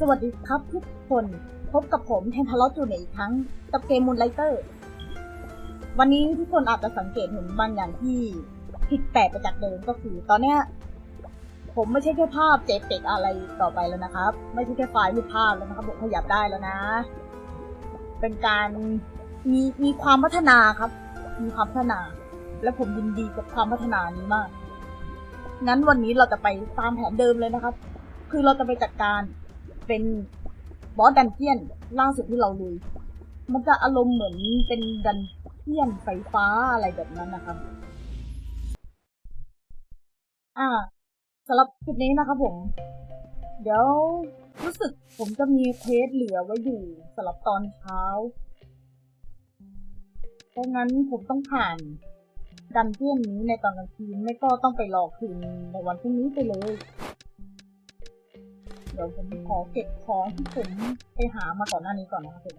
สวัสดีครับทุกคน พบกับผมแทนทาร์ลจูเนียร์อีกครั้ง กับเกมมูนไลเตอร์ วันนี้ทุกคนอาจจะสังเกตเห็นบางอย่างที่ผิดแปลกไปจากเดิมก็คือ ตอนเนี้ยผมไม่ใช่แค่ภาพเจเปกอะไรต่อไปแล้วนะครับ ไม่ใช่แค่ไฟล์รูปภาพแล้วนะครับผมขยับได้แล้วนะ เป็นการมีมีความพัฒนาครับ มีความพัฒนา และผมยินดีกับความพัฒนานี้มาก งั้นวันนี้เราจะไปตามแผนเดิมเลยนะครับ คือเราจะไปจัดการ เป็นบอสดันเจียนล่าสุดที่เราลุยมันจะอารมณ์เหมือนเป็นดันเจียนไฟฟ้าอะไรแบบนั้นนะครับ อ่าสำหรับจุดนี้นะครับผม เดี๋ยวรู้สึกผมจะมีเทสเหลือไว้อยู่สำหรับตอนเช้า เพราะงั้นผมต้องผ่านดันเจียนนี้ในตอนกลางคืนไม่ก็ต้องไปรอคืนในวันพรุ่งนี้ไปเลย เดี๋ยวผมขอเก็บของที่ผมไปหามาก่อนหน้านี้ก่อนนะครับผม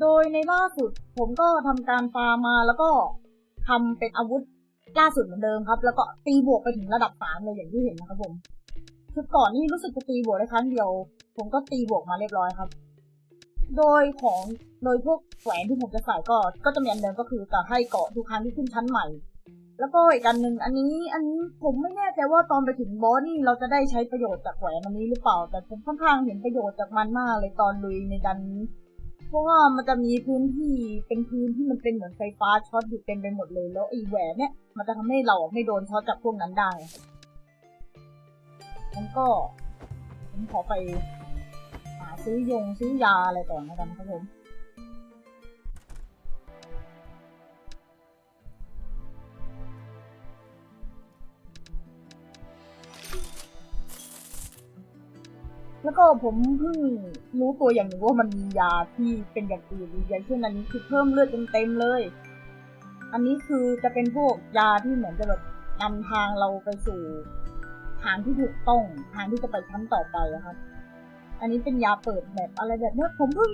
โดยในล่าสุดผมก็ทำการฟาร์มมาแล้วก็ทำเป็นอาวุธล่าสุดเหมือนเดิมครับ แล้วก็ตีบวกไปถึงระดับสามเลยอย่างที่เห็นนะครับผมคือก่อนนี่รู้สึกจะตีบวกได้ครั้งเดียว ผมก็ตีบวกมาเรียบร้อยครับ โดยของโดยพวกแหวนที่ผมจะใส่ก็ก็จะมีอันเดิมก็คือจะให้เกาะทุกครั้งที่ขึ้นชั้นใหม่ แล้วก็อีกอันหนึ่งอันนี้อันนี้ผมไม่แน่ใจว่าตอนไปถึงบอสนี่เราจะได้ใช้ประโยชน์จากแหวนอันนี้หรือเปล่า แต่ผมค่อนข้างเห็นประโยชน์จากมันมากเลยตอนลุยในดันนี้ เพราะว่ามันจะมีพื้นที่เป็นพื้นที่มันเป็นเหมือนไฟฟ้าช็อตอยู่เต็มไปหมดเลยแล้วไอ้แหวนเนี่ยมันจะทำให้เราไม่โดนช็อตจากพวกนั้นได้งั้นก็ผมขอไปหาซื้อยงซื้อยาอะไรก่อนแล้วกันครับผม แล้วก็ผมเพิ่งรู้ตัวอย่างหนึ่งว่ามันมียาที่เป็นอย่างอื่นอย่างเช่นอันนี้คือเพิ่มเลือดเต็มๆเลย อันนี้คือจะเป็นพวกยาที่เหมือนจะแบบนำทางเราไปสู่ทางที่ถูกต้องทางที่จะไปชั้นต่อไปอะครับ อันนี้เป็นยาเปิดแบบอะไรแบบนี้ผมเพิ่ง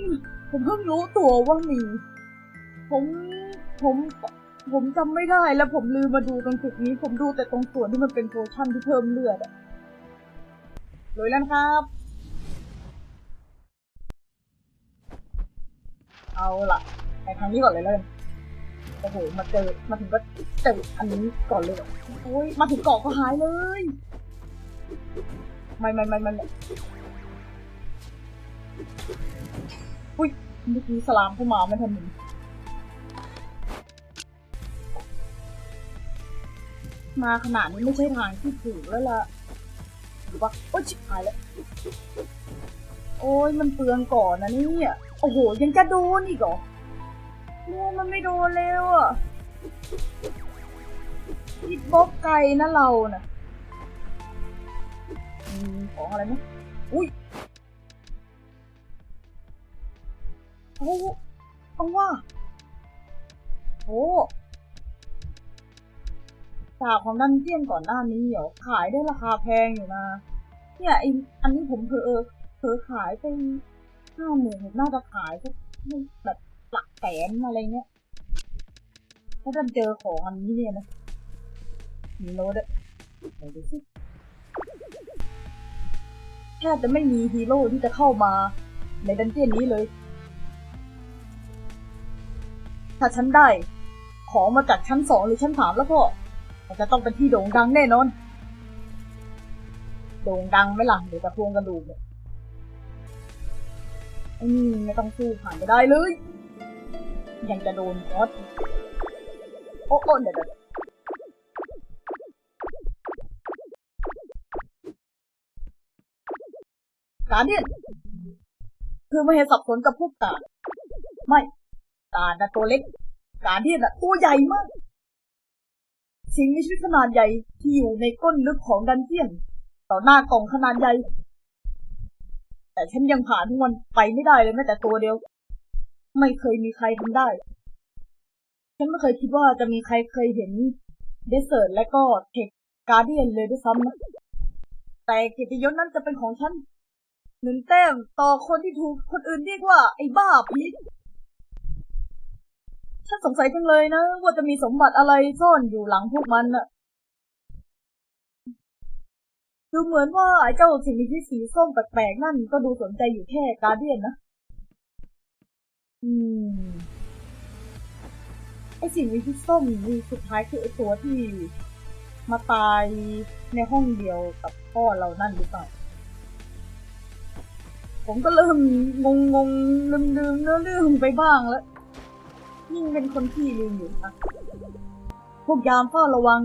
ผมเพิ่งรู้ตัวว่ามี ผมผมผมจำไม่ได้แล้วผมลืมมาดูตรงจุดนี้ ผมดูแต่ตรงส่วนที่มันเป็นโพชั่นที่เพิ่มเลือดอะเลยแล้วครับ เอาล่ะไปทางนี้ก่อนเลยเลยโอ้โหมาเจอมาถึงก็เจออันนี้ก่อนเลยโอ้ยมาถึงเกาะก็หายเลยไม่ไม่ไม่ไม่ไม่อุ้ยเมื่อกี้สลามเข้ามาไม่ทันหนึ่งมาขนาดนี้ไม่ใช่ทางที่ถูกแล้วล่ะหรือว่าโอ๊ยชิบหายแล้ว โอ้ยมันเปลืองก่อนนะเนี่ย โอ้โห ยังจะโดนอีกเหรอโอ้มันไม่โดนแล้วอะพิดบล็อกไก่นะเรานะของอะไรไหมอุ้ยโอ้เอาว่าโอ้จากของดันเจียนก่อนหน้านี้เหรอขายได้ราคาแพงอยู่นะ เนี่ยไออันนี้ผมเผอเออเผอขายไป ห้าหมื่นน่าจะขายสักแบบหลักแสนอะไรเงี้ยถ้าจะเจอของอันนี้เนี่ยนะมีโน้ตอะไหนดูสิแทบจะไม่มีฮีโร่ที่จะเข้ามาในดันเจียนนี้เลย ถ้าฉันได้ ของมาจากชั้นสองหรือชั้นสามแล้วก็มันจะต้องเป็นที่โด่งดังแน่นอน โด่งดังไหมล่ะเดี๋ยวจะพวงกระดูกเนี่ย อืมไม่ต้องสู้ผ่านไปได้เลย ยังจะโดนคอสโอ้โอ้เดี๋ยวเดี๋ยวการเดียนคือไม่เห็นสับสนกับพวกกาดไม่กาดนะตัวเล็ก การเดียนอะตัวใหญ่มาก สิ่งมีชีวิตขนาดใหญ่ที่อยู่ในก้นลึกของดันเจียน ต่อหน้ากล่องขนาดใหญ่ แต่ฉันยังผ่านทุกวันไปไม่ได้เลยแม้แต่ตัวเดียว ไม่เคยมีใครทำได้ ฉันไม่เคยคิดว่าจะมีใครเคยเห็นเดสเซอร์และก็เทคการ์เดียนเลยด้วยซ้ำนะแต่กียรติยศนั้นจะเป็นของฉันหนึ่งแต้มต่อคนที่ถูกคนอื่นเรียกว่า ไอ้บ้าพีชฉันสงสัยจังเลยนะ ว่าจะมีสมบัติอะไรซ่อนอยู่หลังพวกมันน่ะ ดูเหมือนว่าไอ้เจ้าสิ่งมีชีวิตสีส้มแปลกๆนั่นก็ดูสนใจอยู่แค่การเดียนนะ อืม ไอ้สิ่งมีชีวิตส้มนี่สุดท้ายคือไอ้ตัวที่มาตายในห้องเดียวกับพ่อเรานั่นหรือเปล่า ผมก็เริ่มงงงงลืมลืมๆเนื้อเรื่องไปบ้างแล้ว ยิ่งเป็นคนที่ลืมอยู่นะพวกยามเฝ้าระวัง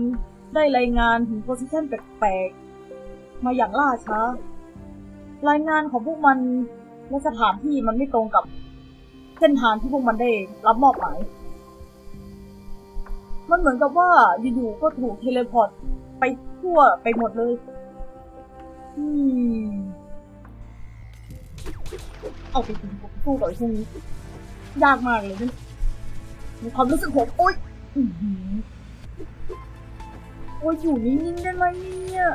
ได้รายงานถึงโพสิชันแปลกๆ มาอย่างล่าช้า รายงานของพวกมันและสถานที่มันไม่ตรงกับเส้นทางที่พวกมันได้รับมอบหมาย มันเหมือนกับว่าอยู่ๆก็ถูกเทเลพอร์ตไปทั่วไปหมดเลย อืม เอาไปกินผมสู้กับไอ้พวกนี้ยากมากเลยนะความรู้สึกผมโอ๊ยอือโอ๊ยอยู่นิ่งๆได้ไหมเนี่ย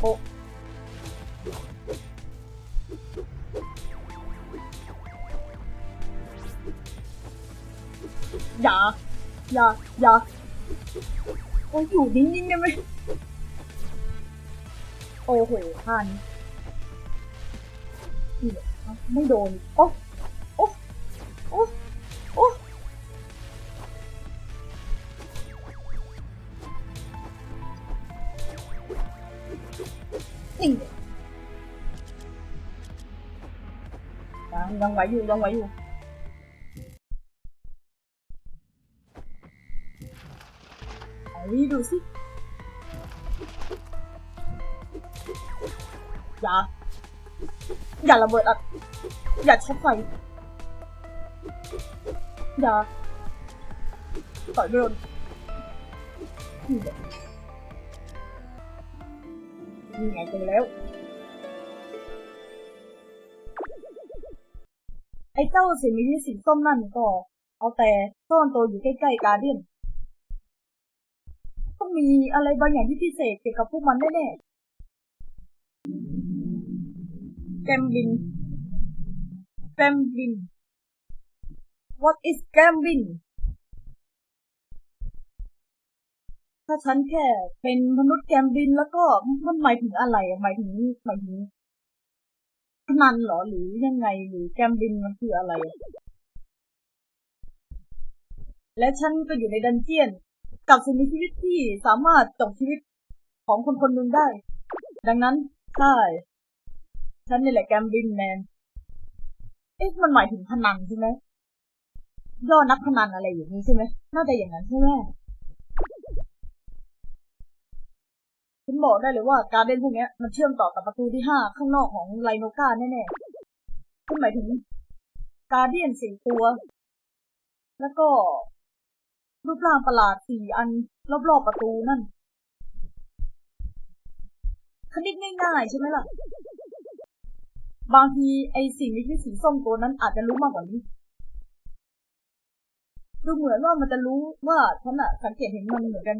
โอ้อย่าอย่าอย่าโอ้ยอยู่นิ่งๆได้ไหมโอ้โหท่านไม่โดน โอ้โอ้โอ้ นี่ยังยังไหวอยู่ยังไหวอยู่ไหนดูสิอย่าอย่าระเบิดอะอย่าช็อตไฟอย่าต่อยไม่โดน นี่แหละนี่ไงเจอแล้ว ไอ้เจ้าสีมีที่สีส้มนั่นก็ เอาแต่ซ่อนตัวอยู่ใกล้ๆการเดียนต้องมีอะไรบางอย่างที่พิเศษเกี่ยวกับพวกมันแน่ๆแกมบินแกมบิน What is แกมบิน ถ้าฉันแค่เป็นมนุษย์แกมบินแล้วก็มันหมายถึงอะไรหมายถึงหมายถึงพนันหรอหรือยังไงหรือแกมบินมันคืออะไร และฉันก็อยู่ในดันเจียน กับสิ่งมีชีวิตที่สามารถจบชีวิตของคนคนหนึ่งได้ ดังนั้นใช่ฉันนี่แหละแกมบินแมนเอ๊ะมันหมายถึงพนันใช่ไหมย่อนักพนันอะไรอย่างนี้ใช่ไหมน่าจะอย่างนั้นใช่ไหม ฉันบอกได้เลยว่าการเล่นพวกนี้มันเชื่อมต่อกับประตูที่ห้าข้างนอกของไลโนกาแน่ๆฉันหมายถึงการเดียนสี่ตัว แล้วก็รูปร่างประหลาดสี่อันรอบๆประตูนั่นคณิตง่ายๆใช่ไหมล่ะ บางทีไอสิ่งมีชีวิตสีส้มตัวนั้นอาจจะรู้มากกว่านี้ ดูเหมือนว่ามันจะรู้ว่าฉันอะสังเกตเห็นมันเหมือนกัน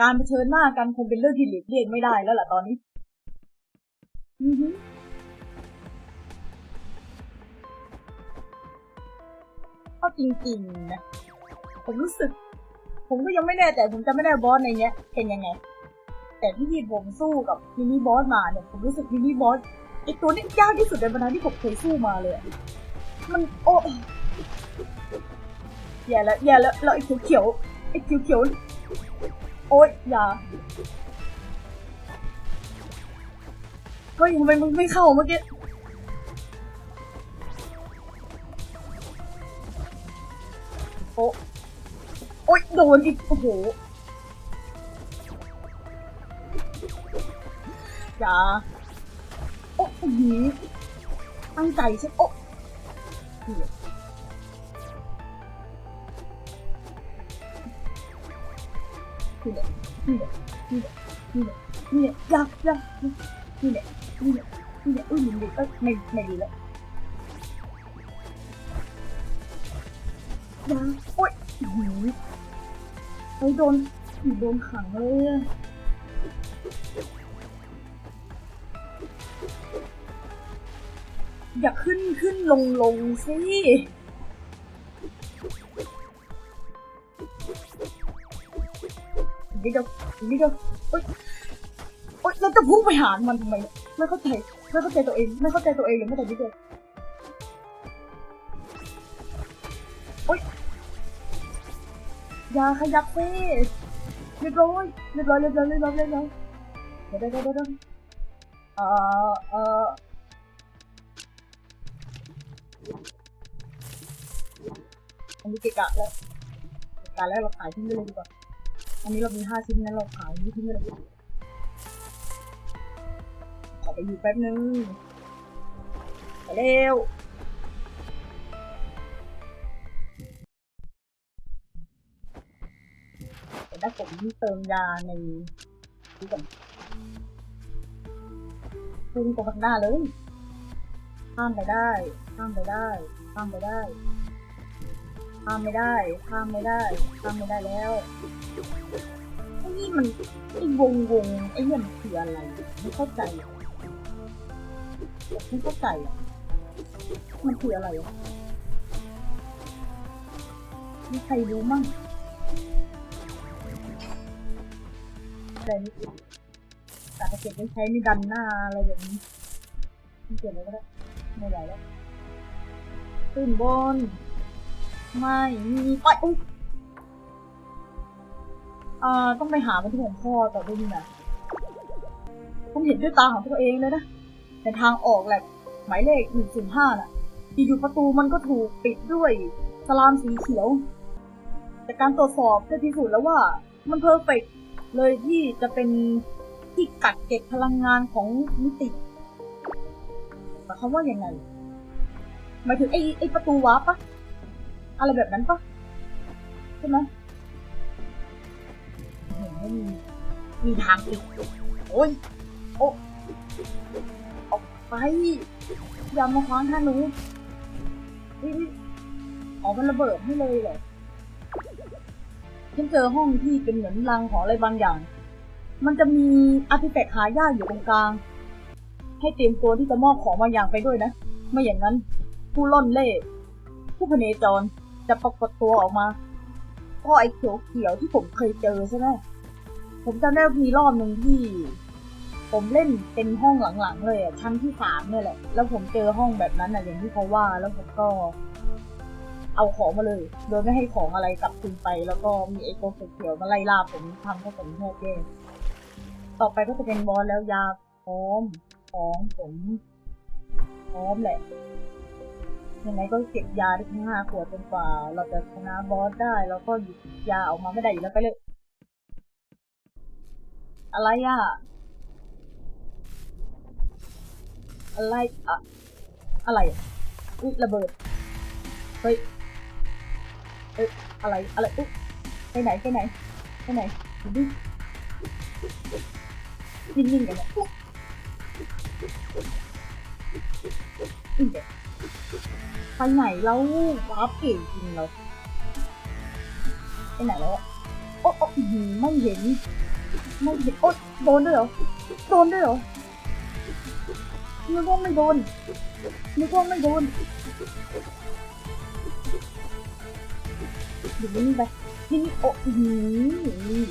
การเผชิญหน้ากันคงเป็นเรื่องที่หลีกเลี่ยงไม่ได้แล้วล่ะตอนนี้ อือฮึเอาจริงๆนะ ผมรู้สึก ผมก็ยังไม่แน่ใจผมจะไม่ได้บอสในเนี้ย เป็นยังไง แต่ที่ผมสู้กับมินิบอสมาเนี่ย ผมรู้สึกมินิบอสไอตัวนี้ยากที่สุดในบรรดาที่ผมเคยสู้มาเลยอะมันโอ้แย่แล้วแย่แล้วแล้วไอ้เขียวๆไอ้เขียวๆ โอ๊ยอย่าเฮ้ยทำไมมึงไม่เข้าเมื่อกี้โอ้โอ๊ยโดนอีกโอ้โหอย่าโอ้โหตั้งใจใช่โอ้เนี่แหละนี่แหละนี่แหละนี่แหละอย่าอย่านี่แหละนี่แหละนี่แหละอุ้ยมันดีเอ้ยไม่ไม่ดีแล้วย่าโอ๊ยโอ้โหเฮ้โดนโดนขังเลยอะอย่าขึ้นขึ้นลงลงสิ อีกนิดเดียวโอ๊ยโอ๊ยเราจะพุ่งไปหามันทำไมเนี่ยไม่เข้าใจไม่เข้าใจตัวเอง ไม่เข้าใจตัวเองเลยไม่แต่นิดเดียวโอ๊ยอย่าขยับสิเรียบร้อยเรียบร้อยเรียบร้อยเรียบร้อยเรียบร้อยเดี๋ยวเดี๋ยวเดี๋ยวเอ่อเอ่ออันนี้เกะกะแล้วเกะกะแล้วเราขายทิ้งไปเลยดีกว่า อันนี้เรามีห้าชิ้นนั้นเราขายนี่ทิ้งไปเลยขอไปอยู่แป๊บนึงไปเร็วแต่ถ้าผมเติมยาในนี่ก่อนพุ่งตรงข้างหน้าเลยข้ามไปได้ข้ามไปได้ข้ามไปได้ ข้ามไม่ได้ ข้ามไม่ได้ ข้ามไม่ได้แล้วไอ้นี่มันไอ้วงวงไอ้เนี่ยมันคืออะไรไม่เข้าใจไม่เข้าใจมันคืออะไรอะมีใครรู้มั่งแต่นี่แต่เก็บไว้ใช้ในดันหน้าอะไรแบบนี้ไม่เก็บไว้ก็ได้ไม่ไหวแล้วขึ้นบน ไม่มีไปอุ๊ยเอ่อต้องไปหามันที่ผมพ่อต่อด้วยนี่นะผมเห็นด้วยตาของตัวเองเลยนะแต่ทางออกแหละหมายเลขหนึ่งศูนย์ห้าน่ะอยู่ประตูมันก็ถูกปิดด้วยสลามสีเขียว แต่การตรวจสอบได้พิสูจน์แล้วว่ามันเพอร์เฟกเลยที่จะเป็นที่กักเก็บพลังงานของมิติหมายความว่ายังไงหมายถึงไอ้ไอ้ประตูวาร์ปปะ อะไรแบบนั้นปะใช่ไหมเห็นว่มีมีทางปิดโอ้ยโอ้ออกไปอย่ามาขวางท่างหนูนี่นี่อ๋อมันระเบิดให้เลยเหรอฉันเจอห้องที่เป็นเหมือนรังของอะไรบางอย่าง มันจะมีอาร์ติแฟกต์หายากอยู่ตรงกลาง ให้เตรียมตัวที่จะมอบของบางอย่างไปด้วยนะ ไม่อย่างนั้น ผู้ล่อนเล่ผู้พเนจร จะปรากฏตัวออกมา ก็ไอ้เขียวเขียวๆที่ผมเคยเจอใช่ไหมผมจำได้มีรอบหนึ่งที่ ผมเล่นเป็นห้องหลังๆเลยอะชั้นที่สามเนี่ยแหละ แล้วผมเจอห้องแบบนั้นอะอย่างที่เขาว่าแล้วผมก็ เอาของมาเลย โดยไม่ให้ของอะไรกลับคืนไป แล้วก็มีไอ้ตัวเขียวๆมาไล่ล่าผมทำให้ผมแย่แย่ต่อไปก็จะเป็นบอสแล้วยาพร้อมของผมพร้อมแหละ ยังไงก็เก็บยาได้ทั้งห้าขวดจนกว่า เราจะชนะบอสได้แล้วก็หยิบยาออกมาไม่ได้อยู่แล้วไปเลย อะไรอะ อะไรอะอะไรอะอุ๊ยระเบิด เฮ้ยเอ้ยอะไรอะไรอุ๊ยไปไหนไปไหนไปไหนดูดินิ่งกันเนี่ยอุ๊ยนิ่งเด็ ไปไหนแล้ววาร์ปเก่งจริงเราไปไหนแล้วโอ๊ะโอ๊ะอื้อหือไม่เห็นไม่เห็นโอ๊ยโดนด้วยเหรอโดนด้วยเหรอนึกว่าไม่โดนนึกว่าไม่โดนเดี๋ยวนี่ไปนี่นี่โอ๊ะอื้อหือ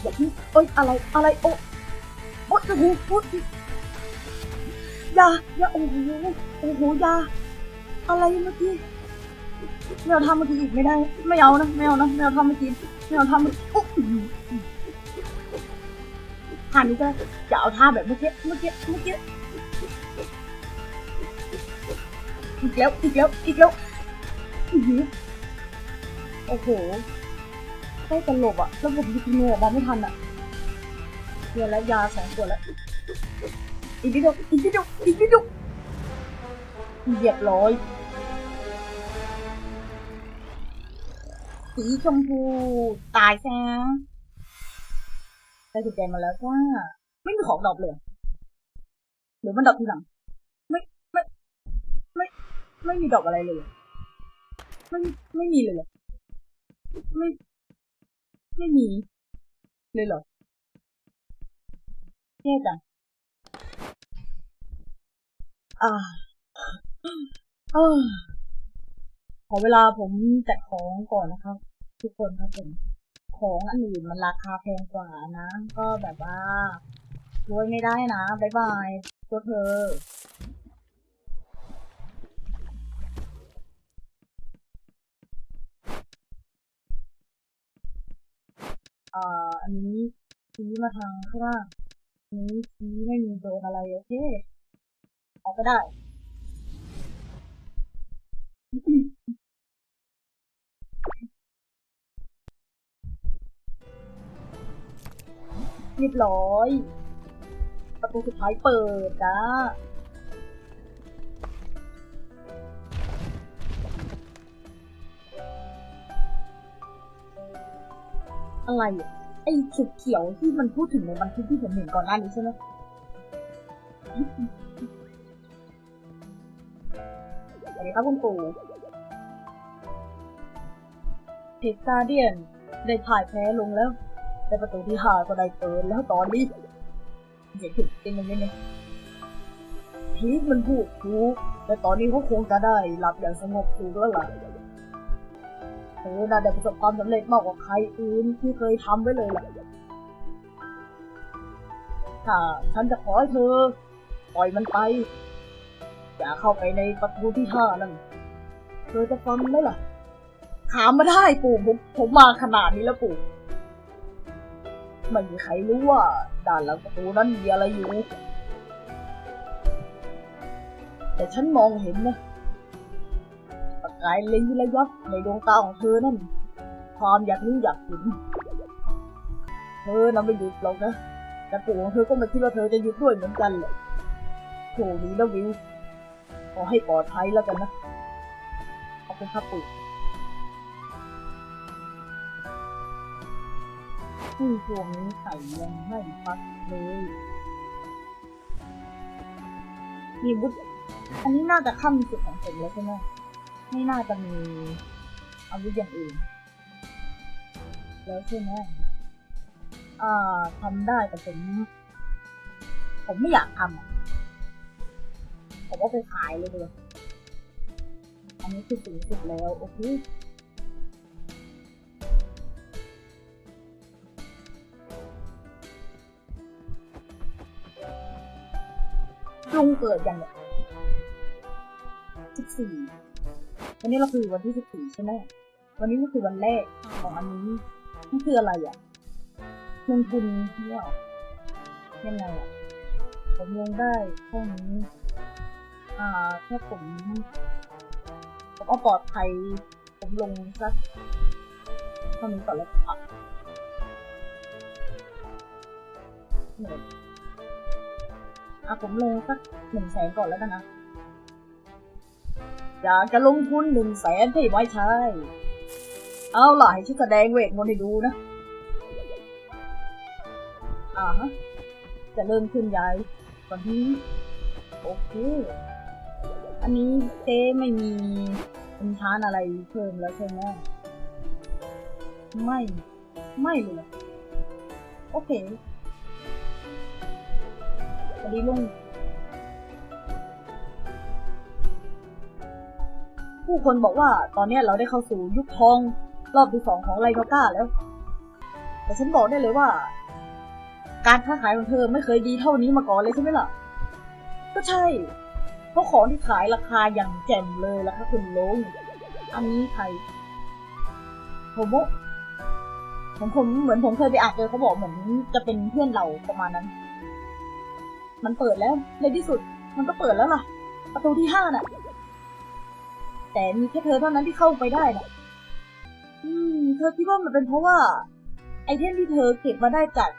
แบบนี้เอ้ยอะไรอะไรโอ๊ะโอ๊ยโอ้โหโอ๊ย ยาอยาโอ้โหโอ้โหยาอะไรเมื่อกี้ไม่เอาทำเมื่อกี้อีกไม่ได้ ไม่เอานะไม่เอานะไม่เอาทำเมื่อกี้ไม่เอาทำเมื่อกี้อุ๊ยอื้อหือท่านี้ก็จะเอาท่าแบบเมื่อกี้เมื่อกี้เมื่อกี้อีกแล้วอีกแล้วอีกแล้วโอ้โหใกล้จะหลบอะแล้วผมยิงงูออกมาไม่ทันอะเดี๋ยวแล้วยาสองตัวแล้ว อีกนิดเดียวอีกนิดเดียวอีกนิดเดียวเหยียบร้อยสีชมพูตายซะได้กุญแจมาแล้วจ้าไม่มีของดอปเลยหรือมันดอปทีหลังไม่ไม่ไม่ไม่มีดอปอะไรเลยไม่ไม่มีเลยเหรอไม่ไม่มีเลยเหรอแย่จัง อ่าอขอเวลาผมจัดของก่อนนะครับ ทุกคนครับผมขของอันอื่นมันราคาแพงกว่านะ ก็แบบว่าช่วยไม่ได้นะบายบายตัวเธออ่ออันนี้ชี้มาทางข้างล่างอันนี้ชี้ไม่มีโดนอะไรโอเค เอาก็ได้เรียบร้อย ประตูสุดท้ายเปิดจ้าอะไรไอ้สุดเขียวที่มันพูดถึงในบันทึกที่ผมเห็นก่อนหน้านี้ใช่ไหม สวัสดีครับคุณปู่เพจกาเดียนได้ถ่ายแพ้ลงแล้วแต่ประตูที่หาก็ได้เปิดแล้วตอนนี้เสียงถึงจริงมันเนี่ยพีทมันพูดถูกแต่ตอนนี้เขาคงจะได้หลับอย่างสงบสุขแล้วล่ะเธอน่าได้ประสบความสำเร็จมากกว่าใครอื่นที่เคยทำไว้เลยล่ะถ้าฉันจะขอให้เธอ ปล่อยมันไป อย่าเข้าไปในประตูที่ห้านั่นเธอจะฟังไหมล่ะ ถามมาได้ปู่ผมผมมาขนาดนี้แล้วปู่ไม่มีใครรู้ว่าด้านหลังประตูนั้นมีอะไรอยู่ แต่ฉันมองเห็นนะประกายเล็งระยับในดวงตาของเธอนั่น ความอยากรู้อยากเห็นเธอน่ะไม่หยุดหรอกนะแต่ปู่ของเธอก็ไม่คิดว่าเธอจะหยุดด้วยเหมือนกันเลยโชคดีนะวิว ขอให้ปลอดภัยแล้วกันนะ ขอบคุณครับปู่ที่ช่วงนี้ไข่ยังไม่ฟักเลยมีวุฒอันนี้น่าจะขั้นสุดของผมแล้วใช่ไหมไม่น่าจะมีอาวุธอย่างอื่น แล้วใช่ไหมอ่าทำได้แต่ผม ผมไม่อยากทำอะ ผมเอาไปขายเลยเลยอันนี้คือสูงสุดแล้ว โอเคลุงเกิดอย่างเนี่ยสิบสี่วันนี้เราคือวันที่สิบสี่ใช่ไหม วันนี้ก็คือวันแรกของอันนี้นี่คืออะไรอะลงทุนเนี่ยยังไงอะผมลงได้แค่นี้ อ่าถ้าผม ผมเอาปลอดภัย ผมลงสักเท่านี้ก่อนแล้วครับเหนื่อยอะผมลงสักหนึ่งแสนก่อนแล้วกันนะ อยากจะลงทุนหนึ่งแสนที่ไม่ใช่ เอาล่ะให้ฉันแสดงเวทมนต์ให้ดูนะ อ่าฮะ จะเริ่มขึ้นยายวันนี้โอเค อันนี้เจ๊ไม่มีอินทานอะไรเพิ่มแล้วใช่ไหมไม่ ไม่เลยโอเคสวัสดีลุงผู้คนบอกว่าตอนนี้เราได้เข้าสู่ยุคทอง รอบที่สองของไลโนก้าแล้ว แต่ฉันบอกได้เลยว่า การค้าขายของเธอไม่เคยดีเท่านี้มาก่อนเลยใช่ไหมล่ะ ก็ใช่ เพราะของที่ขายราคาอย่างแจ่มเลยล่ะค่ะคุณลุง อันนี้ใคร ผมว่าผมผมเหมือนผมเคยไปอ่านเจอเขาบอกเหมือนจะเป็นเพื่อนเราประมาณนั้น มันเปิดแล้วในที่สุด มันก็เปิดแล้วล่ะ ประตูที่ห้าน่ะ แต่มีแค่เธอเท่านั้นที่เข้าไปได้น่ะ อืม เธอคิดว่ามันเป็นเพราะว่า ไอเทมที่เธอเก็บมาได้จาก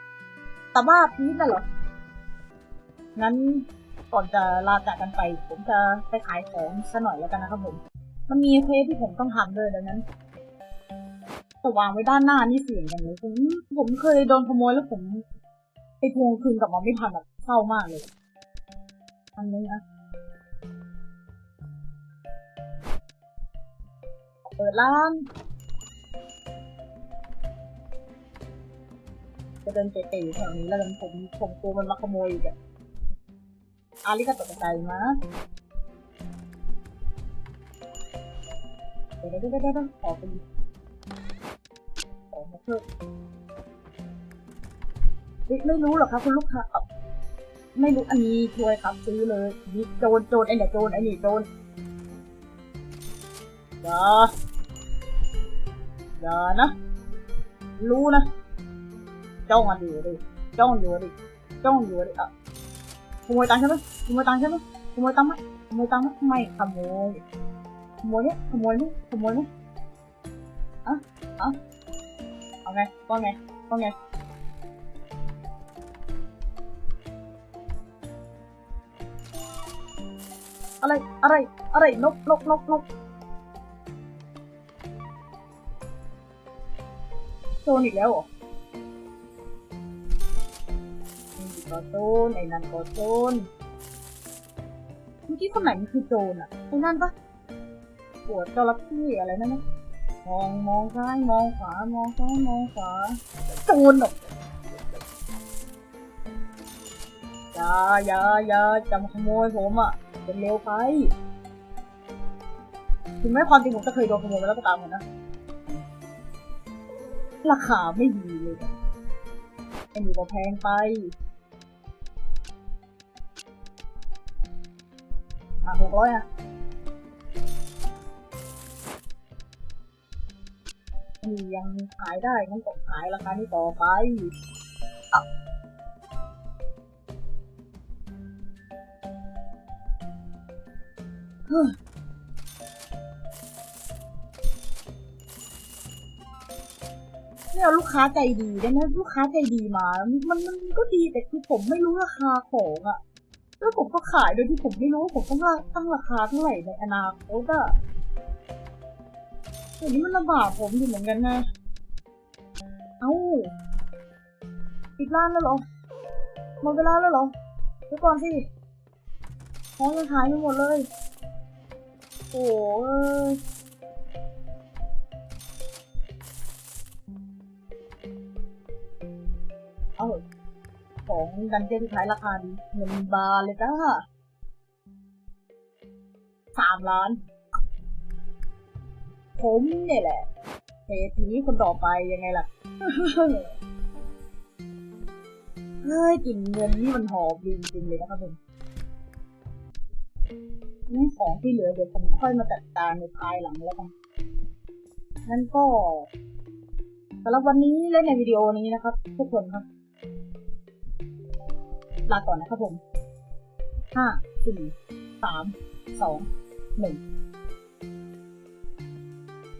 ตาบ้าพีชน่ะเหรองั้น ก่อนจะลาจากกันไป ผมจะไปขายของซะหน่อยแล้วกันนะครับผม มันมีเควสที่ผมต้องทำด้วยดังนั้นแต่วางไว้ด้านหน้านี่เสี่ยงกันเลยผมผมเคยโดนขโมยแล้วผมไปทวงคืนกลับมาไม่ทันแบบเศร้ามากเลยอันนี้นะเปิดร้านจะเดินเตะๆอยู่แถวนี้แล้วกันผมผมกลัวมันมาขโมยอีกอะ อาริกาตกใจมาเดี๋ยวเดี๋ยวเดี๋ยวเดี๋ยวขอไปขอมาเอ๊ะไม่รู้หรอกครับคุณลูกค้าไม่รู้อันนี้ช่วยครับซื้อเลยนี่โจรโจรไอ้เนี่ยโจรไอ้นี่โจรอย่าอย่านะ รู้นะจ้องมันอยู่ดิจ้องอยู่ดิจ้องอยู่ดิอะ ขโมยตังค์ใช่ไหมขโมยตังค์ใช่ไหมขโมยตังค์ไหมขโมยตังค์ไหมไม่ขโมยขโมยเนี่ยขโมยเนี่ยขโมยเนี่ยอะอะเอาไงว่าไงว่าไงอะไรอะไรอะไรนกนกนกนกโจรอีกแล้วเหรอ ก็โจรไอ้นั่นก็โจรเมื่อกี้คนไหนมันคือโจรอะไอ้นั่นปะปวดจระเข้อะไรนั่นนะมองมองซ้ายมองขวามองซ้ายมองขวาโจรหรออย่าอย่าอย่าจะมาขโมยผมอะเป็นเร็วไปถึงแม้ความจริงผมจะเคยโดนขโมยมาแล้วก็ตามกันนะราคาไม่ดีเลยไอ้นี่ก็แพงไป อะหกร้อยอะนี่ยังขายได้งั้นก็ขายราคานี้ต่อไปอ่เนี่ยลูกค้าใจดีได้ไหมลูกค้าใจดีมา มันมันก็ดีแต่คือผมไม่รู้ราคาของอะ แล้วผมก็ขายโดยที่ผมไม่รู้ว่าผมต้องตั้งราคาเท่าไหร่ในอนาคตอะอย่างนี้มันลำบากผมอยู่เหมือนกันนะ เอ้าปิดร้านแล้วเหรอหมดเวลาแล้วเหรอเดี๋ยวก่อนสิของยังขายไม่หมดเลย โอ้ย ของดันเจี้ยนที่ขายราคาดีเงินบาทเลยจ้าสามล้าน ผมเนี่ยแหละเศรษฐีคนต่อไปยังไงล่ะ เฮ้ยกลิ่นเงินนี่มันหอมดีจริงเลยนะครับผมนี่ของที่เหลือเดี๋ยวผมค่อยมาจัดการในภายหลังแล้วกันงั้นก็สำหรับวันนี้เล่นในวิดีโอนี้นะครับ ทุกคนครับ ลาก่อนนะครับผมห้าสี่สามสองหนึ่ง